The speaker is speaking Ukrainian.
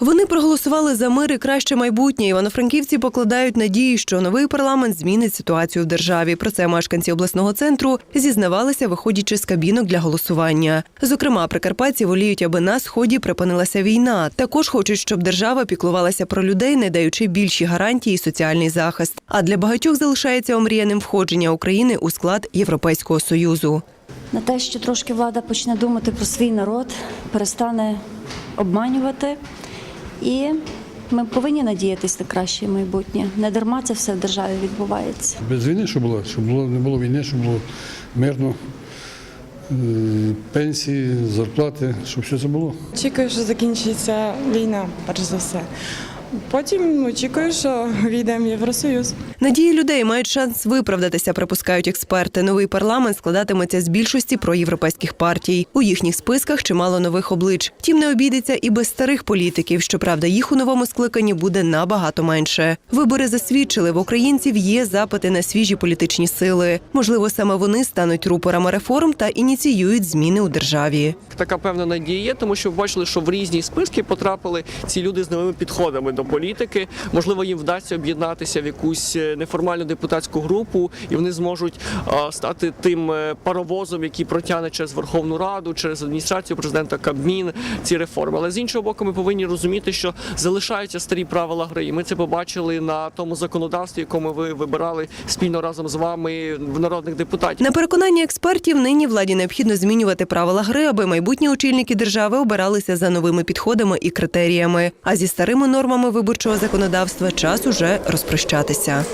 Вони проголосували за мир і краще майбутнє. Івано-франківці покладають надії, що новий парламент змінить ситуацію в державі. Про це мешканці обласного центру зізнавалися, виходячи з кабінок для голосування. Зокрема, прикарпатці воліють, аби на сході припинилася війна. Також хочуть, щоб держава піклувалася про людей, не даючи більші гарантії і соціальний захист. А для багатьох залишається омріяним входження України у склад Європейського союзу. на те, що трошки влада почне думати про свій народ, перестане обманювати. І ми повинні надіятися на краще майбутнє. Не дарма це все в державі відбувається. Без війни, щоб було, щоб було, не було війни, щоб було мирно, е, пенсії, зарплати, щоб все це було. Чекаю, що закінчиться війна, перш за все. Потім очікую, що війдемо в Євросоюз. Надії людей мають шанс виправдатися, припускають експерти. Новий парламент складатиметься з більшості проєвропейських партій. У їхніх списках чимало нових облич. Втім, не обійдеться і без старих політиків. Щоправда, їх у новому скликанні буде набагато менше. Вибори засвідчили, в українців є запити на свіжі політичні сили. Можливо, саме вони стануть рупорами реформ та ініціюють зміни у державі. така певна надія є, тому що бачили, що в різні списки потрапили ці люди з новими підходами до політики. Можливо, їм вдасться об'єднатися в якусь е, неформальну депутатську групу, і вони зможуть стати тим е, паровозом, який протягне через Верховну Раду, через адміністрацію президента Кабмін ці реформи. Але з іншого боку, ми повинні розуміти, що залишаються старі правила гри. І Ми це побачили на тому законодавстві, якому ви вибирали спільно разом з вами в народних депутатів. На переконання експертів, нині владі необхідно змінювати правила гри, аби майбутні очільники держави обиралися за новими підходами і критеріями. А зі старими нормами виборчого законодавства час уже розпрощатися.